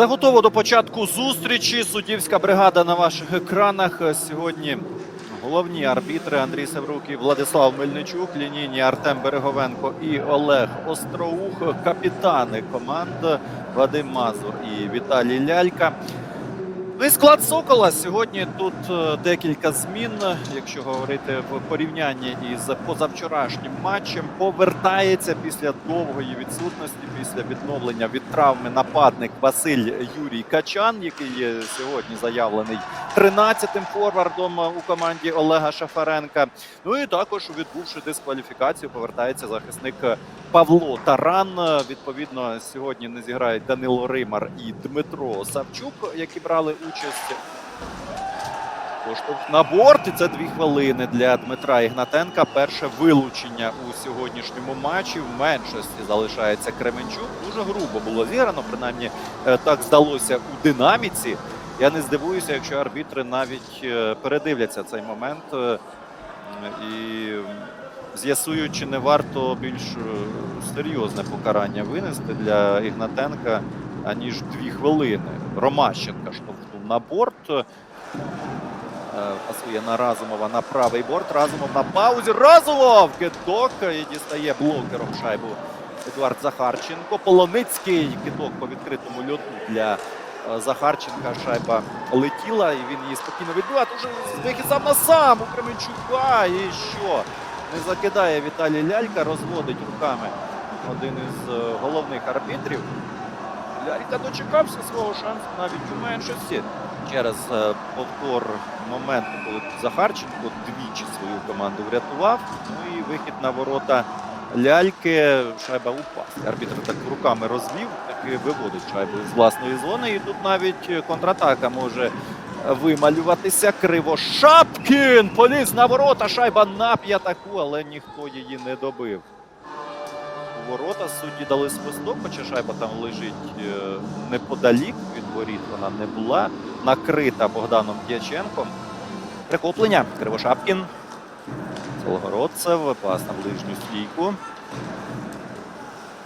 Все готово до початку зустрічі. Суддівська бригада на ваших екранах. Сьогодні головні арбітри Андрій Севрук і Владислав Мельничук, лінійні Артем Береговенко і Олег Остроух, капітани команд Вадим Мазур і Віталій Лялька. Ну і склад Сокола сьогодні тут е, декілька змін. Якщо говорити в порівнянні із позавчорашнім матчем, повертається після довгої відсутності, після відновлення від травми нападник Василь Юрій Качан, який є сьогодні заявлений 13-тим форвардом у команді Олега Шафаренка. Ну і також, відбувши дискваліфікацію, повертається захисник Павло Таран. Відповідно, сьогодні не зіграють Данило Римар і Дмитро Савчук, які брали участь. Поштовх на борт, і це дві хвилини для Дмитра Ігнатенка. Перше вилучення у сьогоднішньому матчі. В меншості залишається Кременчук. Дуже грубо було зіграно, принаймні е, так здалося у динаміці. Я не здивуюся, якщо арбітри навіть е, передивляться цей момент е, і з'ясують, чи не варто більш серйозне покарання винести для Ігнатенка, аніж дві хвилини. Ромащенка штовхнув на борт. Е, Пасує на Разумова на правий борт. Разумов на паузі. Разумов! Кидок і дістає блокером шайбу Едуард Захарченко. Полоницький кидок по відкритому льоту для е, Захарченка. Шайба летіла і він її спокійно відбиває. Уже вихід сам на сам у Кременчука. І що? Не закидає Віталій Лялька, розводить руками один із е, головних арбітрів. Лялька дочекався свого шансу навіть у меншості. Через е, повтор моменту, коли Захарченко двічі свою команду врятував. Ну і вихід на ворота ляльки. Шайба упасти. Арбітр так руками розвів, таки виводить шайбу з власної зони. І тут навіть контратака може вималюватися. Кривошапкін поліз на ворота. Шайба на п'ятаку, але ніхто її не добив. Ворота судді дали свисток, хоча шайба там лежить е, неподалік від воріт. Вона не була накрита Богданом Дяченком. Прихоплення. Кривошапкін. Целогородцев. Пас на ближню стійку.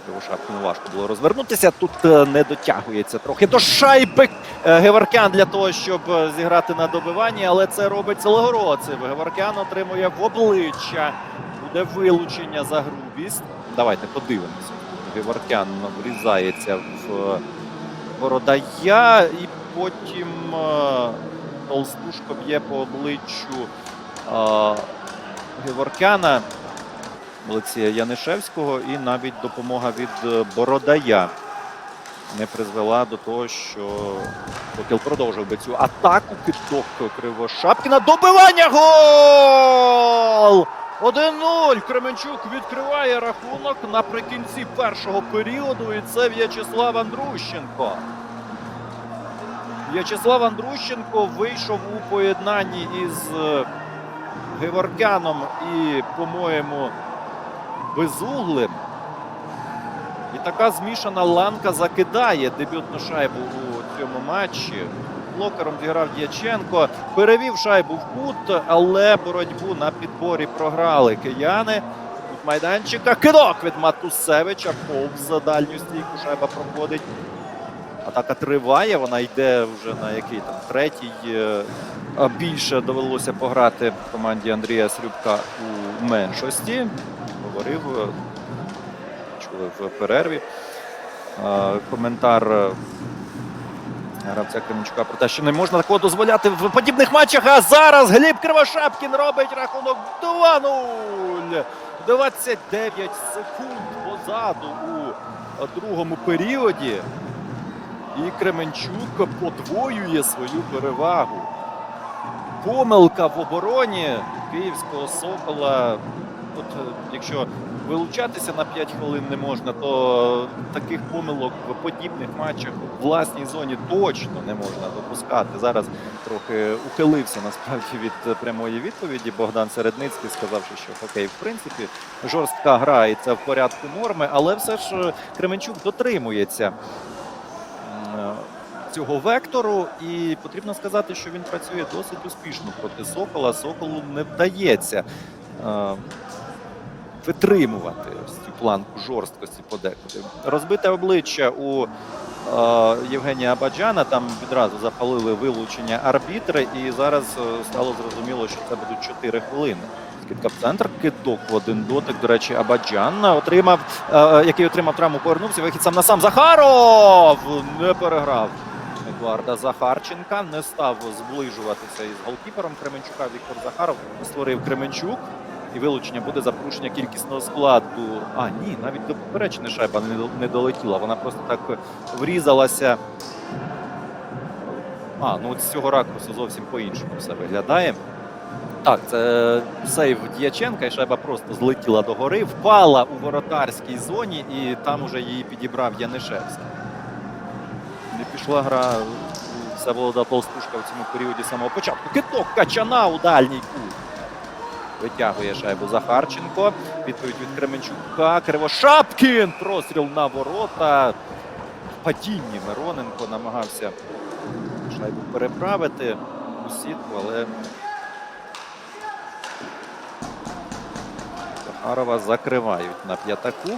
Кривошапкіну важко було розвернутися. Тут е, не дотягується трохи до шайби е, Геворкян для того, щоб зіграти на добиванні, але це робить Целогородцев. Геворкян отримує в обличчя. Буде вилучення за грубість. Давайте подивимося. Геворкян врізається в Бородая і потім е, Толстушко б'є по обличчю е, Геворкяна Олексія Янишевського, і навіть допомога від е, Бородая не призвела до того, що Сокіл продовжив би цю атаку. Кидок Кривошапкіна. Добивання! Гол! 1-0. Кременчук відкриває рахунок наприкінці першого періоду. І це В'ячеслав Андрущенко. В'ячеслав Андрущенко вийшов у поєднанні із е, Геворкяном і, по-моєму, Безуглим. І така змішана ланка закидає дебютну шайбу у цьому матчі. Блокером зіграв Дяченко. Перевів шайбу в кут, але боротьбу на підборі програли кияни. Тут майданчика. Кидок від Матусевича. Повз дальню стійку шайба проходить. Атака триває, вона йде вже на який там третій. е, Більше довелося пограти команді Андрія Срюбка у меншості. Говорив, е, чули в перерві. Е, Коментар гравця Кременчука про те, що не можна такого дозволяти в подібних матчах. А зараз Гліб Кривошапкін робить рахунок 2-0. 29 секунд позаду у другому періоді. І Кременчук подвоює свою перевагу. Помилка в обороні київського Сокола. От, е, якщо вилучатися на 5 хвилин не можна, то таких помилок в подібних матчах у власній зоні точно не можна допускати. Зараз трохи ухилився насправді від прямої відповіді. Богдан Середницький сказавши, що хокей, в принципі, жорстка гра і це в порядку норми, але все ж е, Кременчук дотримується е, цього вектору, і потрібно сказати, що він працює досить успішно проти Сокола. Соколу не вдається витримувати ось цю планку жорсткості подекуди. Розбите обличчя у е, Євгенія Абаджана. Там відразу запалили вилучення арбітри, і зараз е, стало зрозуміло, що це будуть 4 хвилини. Скидка в центр, кидок в один дотик. До речі, Абаджан отримав, е, е, який отримав травму, повернувся. Вихід сам на сам Захаров не переграв. Едуарда Захарченка не став зближуватися із голкіпером Кременчука. Віктор Захаров створив Кременчук. І вилучення буде за порушення кількісного складу. А, ні, навіть до поперечної шайба не, долетіла. Вона просто так врізалася. А, ну от з цього ракурсу зовсім по-іншому все виглядає. Так, це сейв Дяченка, і шайба просто злетіла догори, впала у воротарській зоні, і там уже її підібрав Янишевський. Не пішла гра у Всеволода Толстушка в цьому періоді самого початку. Киток Качана у дальній кут. Витягує шайбу Захарченко. Відповідь від Кременчука. Кривошапкін. Простріл на ворота. Падінні Мироненко намагався шайбу переправити у сітку, але Захарова закривають на п'ятаку.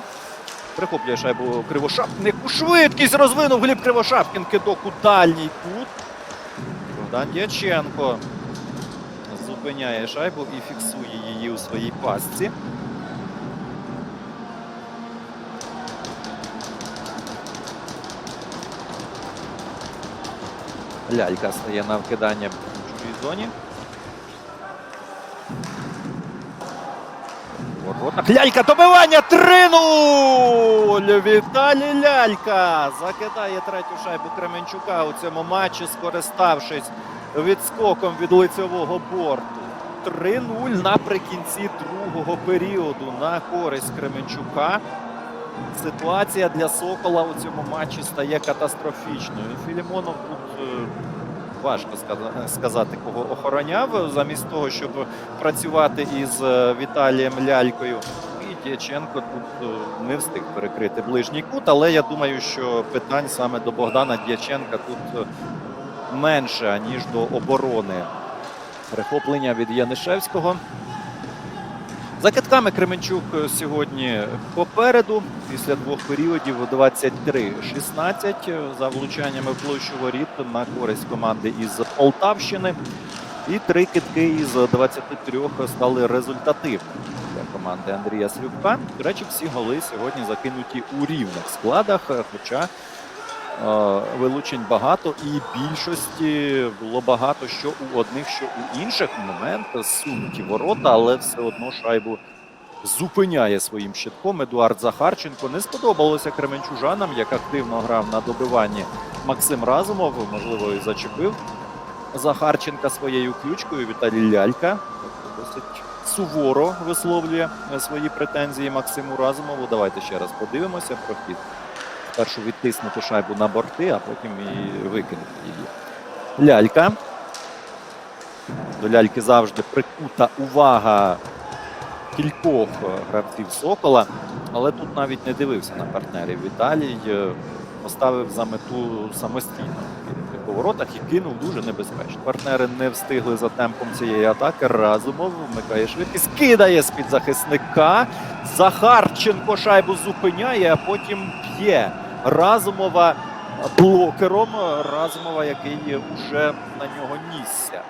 Прихоплює шайбу Кривошапкін. Яку швидкість розвинув Гліб Кривошапкін. Кидок у дальній кут. Богдан Дяченко зупиняє шайбу і фіксує її у своїй пастці. Лялька стає на вкидання в чужій зоні. Лялька добивання 3-0! Віталій Лялька закидає третю шайбу Кременчука у цьому матчі, скориставшись відскоком від лицевого борту. 3-0 наприкінці другого періоду на користь Кременчука. Ситуація для Сокола у цьому матчі стає катастрофічною. Філімонов тут е, важко сказати, кого охороняв, замість того, щоб працювати із е, Віталієм Лялькою. І Дяченко тут е, не встиг перекрити ближній кут, але я думаю, що питань саме до Богдана Дяченка тут менше, ніж до оборони. Перехоплення від Янишевського. За китками Кременчук сьогодні попереду. Після двох періодів 23-16 е, за влучаннями площу воріт на користь команди із Полтавщини. І три китки із 23 стали результативними для команди Андрія Слюбка. До речі, всі голи сьогодні закинуті у рівних складах, хоча вилучень багато і більшості було багато що у одних, що у інших. Момент сунуті ворота, але все одно шайбу зупиняє своїм щитком Едуард Захарченко. Не сподобалося кременчужанам, як активно грав на добиванні Максим Разумов. Можливо, і зачепив Захарченка своєю ключкою. Віталій Лялька досить суворо висловлює е, свої претензії Максиму Разумову. Давайте ще раз подивимося про хід. Спершу відтиснути шайбу на борти, а потім і викинути її. Лялька. До ляльки завжди прикута увага кількох гравців Сокола, але тут навіть не дивився на партнерів. Віталій е, поставив за мету самостійно в поворотах і кинув дуже небезпечно. Партнери не встигли за темпом цієї атаки. Разумов вмикає швидкість, кидає з-під захисника. Захарченко шайбу зупиняє, а потім б'є Разумова блокером. Разумова, який вже на нього нісся.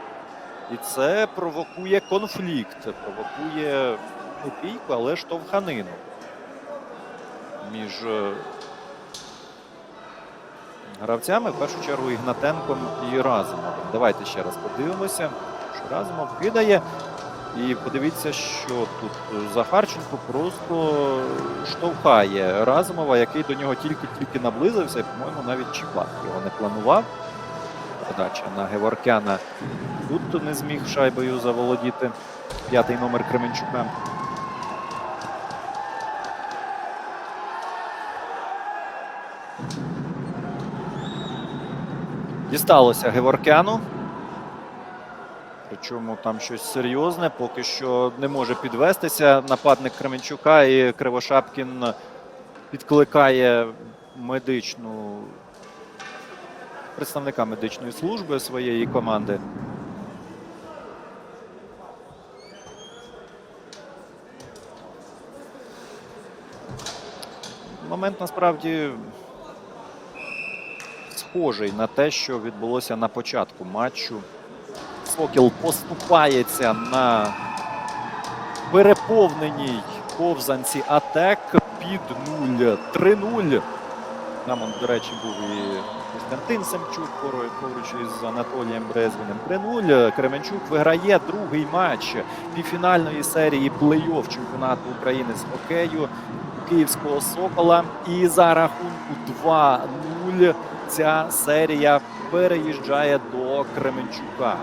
І це провокує конфлікт, провокує не бійку, але штовханину між е, гравцями, в першу чергу Ігнатенком і Разумовим. Давайте ще раз подивимося, що Разумов кидає. І подивіться, що тут Захарченко просто штовхає Разумова, який до нього тільки-тільки наблизився, і, по-моєму, навіть чіпати його не планував. Подача на Геворкяна. Тут не зміг шайбою заволодіти п'ятий номер Кременчука. Дісталося Геворкяну. Причому там щось серйозне, поки що не може підвестися нападник Кременчука і Кривошапкін підкликає медичну представника медичної служби своєї команди. Момент насправді схожий на те, що відбулося на початку матчу. Сокіл поступається на переповненій ковзанці АТЕК під 0 3-0. Там, до речі, був і Костянтин Семчук поруч із Анатолієм Брезвіним. 3-0. Кременчук виграє другий матч півфінальної серії плей-офф чемпіонату України з хокею Київського Сокола. І за рахунку 2-0 ця серія переїжджає до Кременчука.